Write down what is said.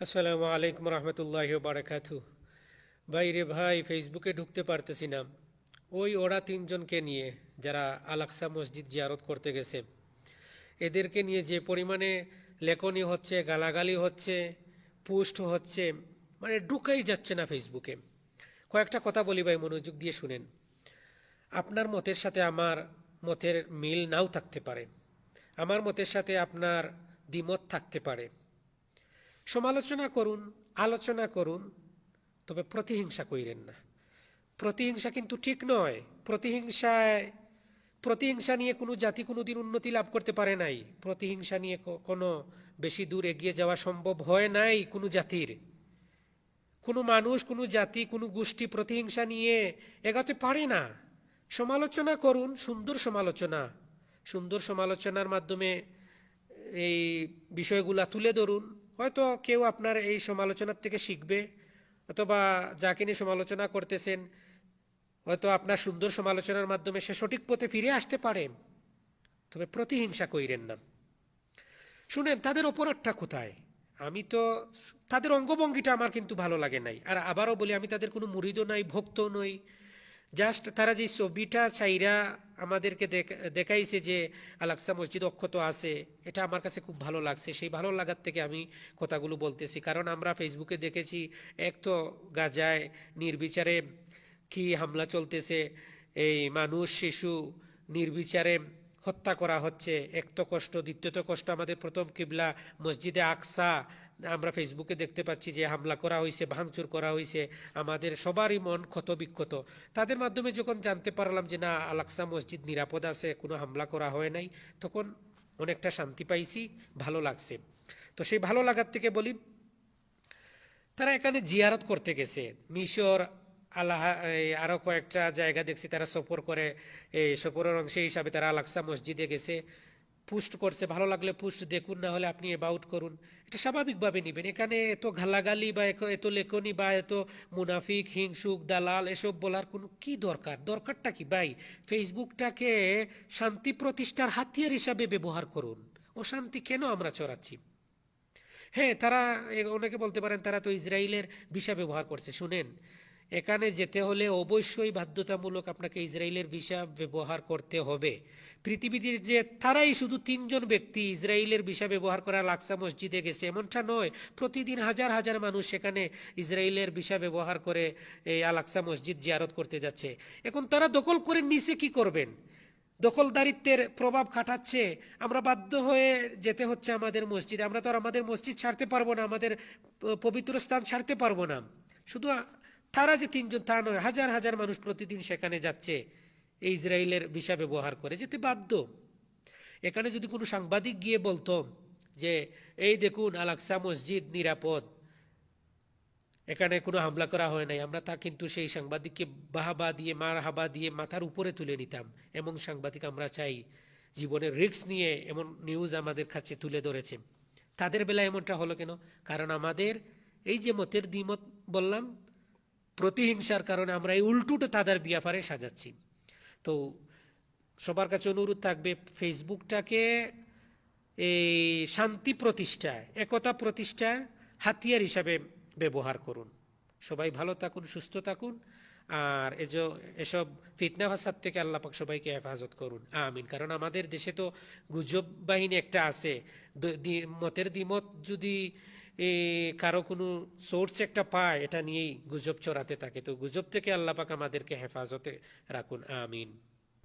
আসসালামু আলাইকুম রহমতুল্লাহ বারাকাতু। ভাই রে ভাই, ফেসবুকে ঢুকতে পারতেছি না। ওই ওরা তিনজনকে নিয়ে যারা আলাকসা মসজিদ জিয়ারত করতে গেছে। এদেরকে নিয়ে যে পরিমাণে লেখনি হচ্ছে, গালাগালি হচ্ছে, পোস্ট হচ্ছে মানে ঢুকাই যাচ্ছে না ফেসবুকে। কয়েকটা কথা বলি ভাই, মনোযোগ দিয়ে শুনেন। আপনার মতের সাথে আমার মতের মিল নাও থাকতে পারে। আমার মতের সাথে আপনার দ্বিমত থাকতে পারে। সমালোচনা করুন, আলোচনা করুন, তবে প্রতিহিংসা কইরেন না। প্রতিহিংসা কিন্তু ঠিক নয়। প্রতিহিংসায়, প্রতিহিংসা নিয়ে কোনো জাতি কোনোদিন উন্নতি লাভ করতে পারে নাই। প্রতিহিংসা নিয়ে কোনো বেশি দূর এগিয়ে যাওয়া সম্ভব হয় নাই কোনো জাতির। কোনো মানুষ, কোনো জাতি, কোনো গোষ্ঠী প্রতিহিংসা নিয়ে এগাতে পারে না। সমালোচনা করুন, সুন্দর সমালোচনা। সুন্দর সমালোচনার মাধ্যমে এই বিষয়গুলা তুলে ধরুন। হয়তো কেউ আপনার এই সমালোচনার থেকে শিখবে, অথবা যাকে নিয়ে সমালোচনা করতেছেন, হয়তো আপনার সুন্দর সমালোচনার মাধ্যমে সে সঠিক পথে ফিরে আসতে পারে। তবে প্রতিহিংসা কইরেন না। শুনেন, তাদের অপরাধটা কোথায়? আমি তো, তাদের অঙ্গভঙ্গিটা আমার কিন্তু ভালো লাগে নাই। আর আবারও বলি, আমি তাদের কোনো মুরিদও নাই, ভক্তও নই। জাস্ট তারা যে ছবিটা চাইরা আমাদেরকে দেখাইছে যে আলাকসা মসজিদ অক্ষত আছে, এটা আমার কাছে খুব ভালো লাগছে। সেই ভালো লাগার থেকে আমি কথাগুলো বলতেছি। কারণ আমরা ফেসবুকে দেখেছি, এক তো গাজায় নির্বিচারে কি হামলা চলতেছে, এই মানুষ, শিশু নির্বিচারে হত্যা করা হচ্ছে। এক তো কষ্ট দ্বিতীয়ত কষ্ট আমাদের প্রথম কিবলা মসজিদে আকসা, আমরা ফেসবুকে দেখতে পাচ্ছি যে হামলা করা হয়েছে ভাঙচুর করা হয়েছে আমাদের সবারই মন ক্ষত বিক্ষত তাদের মাধ্যমে যখন জানতে পারলাম যে না আলাকসা মসজিদ নিরাপদ আছে, কোনো হামলা করা হয় নাই, তখন অনেকটা শান্তি পাইছি, ভালো লাগছে। তো সেই ভালো লাগার থেকে বলি, তারা এখানে জিয়ারত করতে গেছে। মিশর আল্লাহ আরও কয়েকটা জায়গা দেখছি তারা সফর করে। এই সফরের অংশ হিসাবে তারা আলাকসা মসজিদে গেছে। পুস্ট করছে, ভালো লাগলে পুস্ট দেখুন, না হলে আপনি এবাউট করুন। এটা স্বাভাবিকভাবে নেবেন। এখানে এত গালাগালি বা এত লেখনি বা এত মুনাফিক, হিংসুক, দালাল, এসব বলার কোনো কি দরকার? দরকারটা কি? ভাই ফেসবুকটাকে শান্তি প্রতিষ্ঠার হাতিয়ার হিসাবে ব্যবহার করুন। অশান্তি কেন আমরা চড়াচ্ছি হ্যাঁ তারা অনেকে বলতে পারেন তারা তো ইসরায়েলের ভিসা ব্যবহার করছে। শুনেন এখানে যেতে হলে অবশ্যই বাধ্যতামূলক আপনাকে ইসরায়েলের ভিসা ব্যবহার করতে হবে। পৃথিবীতে যে তারাই শুধু তিনজন ব্যক্তি ইসরায়েলের ভিসা ব্যবহার করা লাকসা মসজিদে গেছে, এমনটা নয়, প্রতিদিন হাজার হাজার মানুষ সেখানে ইসরায়েলের ভিসা ব্যবহার করে এই আলাকসা মসজিদ জিয়ারত করতে যাচ্ছে। এখন তারা দখল করে নিচে কি করবেন? দখলদারিত্বের প্রভাব খাটাচ্ছে। আমরা বাধ্য হয়ে যেতে হচ্ছে আমাদের মসজিদে। আমরা তো আর আমাদের মসজিদ ছাড়তে পারব না, আমাদের পবিত্র স্থান ছাড়তে পারব না। শুধু তারা যে তিনজন, তা নয়, হাজার হাজার মানুষ প্রতিদিন সেখানে যাচ্ছে, এই ইসরায়েলের ভিসা ব্যবহার করে। যেতে বাধ্য। এখানে যদি কোনো সাংবাদিক গিয়ে বলতো যে, এই দেখুন আলাকসা মসজিদ নিরাপদ। এখানে কোনো হামলা করা হয় নাই। আমরা তা কিন্তু সেই সাংবাদিককে বাহাবা দিয়ে মার হাবা দিয়ে মাথার উপরে তুলে নিতাম। এমন সাংবাদিক আমরা চাই, জীবনের রিক্স নিয়ে এমন নিউজ আমাদের কাছে তুলে ধরেছে। তাদের বেলা এমনটা হলো কেন? কারণ আমাদের এই যে মতের দ্বিমত বললাম প্রতিহিংসার কারণে আমরা এই উল্টুটো তাদের বিয়াপারে সাজাচ্ছি। তো সবার কাছে অনুরোধ থাকবে, ফেসবুকটাকে এই শান্তি প্রতিষ্ঠা, একতা প্রতিষ্ঠা হাতিয়ার হিসাবে ব্যবহার করুন। সবাই ভালো থাকুন, সুস্থ থাকুন, আর এসব ফিতনা ভাষার থেকে আল্লাপাক সবাইকে হেফাজত করুন। আমিন। কারণ আমাদের দেশে তো গুজব বাহিনী একটা আছে। মতের দ্বিমত যদি কারও কোনো সোর্স একটা পায়, এটা নিয়েই গুজব চড়াতে থাকে। তো গুজব থেকে আল্লাপাক আমাদেরকে হেফাজতে রাখুন, আমিন।